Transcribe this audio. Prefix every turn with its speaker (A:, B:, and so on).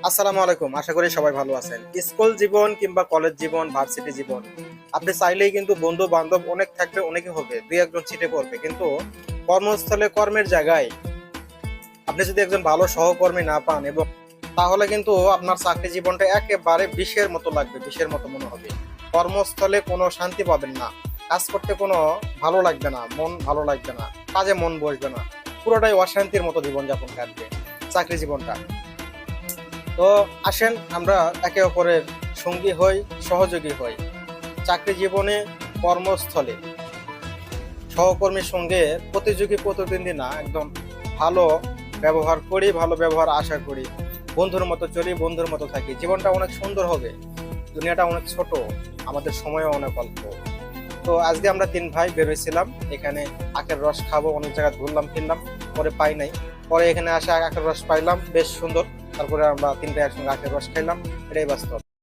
A: আসসালামু আলাইকুম, আশা করি সবাই ভালো আছেন। স্কুল জীবন কিংবা কলেজ জীবন, ভার্সিটি জীবন, আপনি চাইলেই কিন্তু বন্ধু বান্ধব অনেক থাকবে, অনেকে হবে, দুই একজন ছিটে পড়বে। কিন্তু কর্মস্থলে কর্মের জায়গায় আপনি যদি একজন ভালো সহকর্মী না পান এবং তাহলে কিন্তু আপনার চাকরি জীবনটা একেবারে বিষের মতো লাগবে, বিষের মতো মনে হবে। কর্মস্থলে কোনো শান্তি পাবেন না, কাজ করতে কোনো ভালো লাগবে না, মন ভালো লাগবে না, কাজে মন বসবে না, পুরোটাই অশান্তির মতো জীবনযাপন কাটবে, চাকরি জীবনটা। তো আসেন আমরা একে অপরের সঙ্গী হই, সহযোগী হই। চাকরি জীবনে কর্মস্থলে। সহকর্মীর সঙ্গে প্রতিযোগী প্রতিদ্বন্দ্বী না, একদম ভালো ব্যবহার করি, ভালো ব্যবহার আশা করি। বন্ধুর মতো চলি, বন্ধুর মতো থাকি। জীবনটা অনেক সুন্দর হবে। দুনিয়াটা অনেক ছোট, আমাদের সময়ও অনেক অল্প। তো আজকে আমরা তিন ভাই বেরোইছিলাম এখানে আখের রস খাব, অনেক জায়গায় ঘুরলাম, ফিরলাম, পরে পাই নাই। পরে এখানে আসে আখের রস পাইলাম, বেশ সুন্দর। তারপরে আমরা তিনটা একসঙ্গে আখের রস খাইলাম এটাই বাস্তব।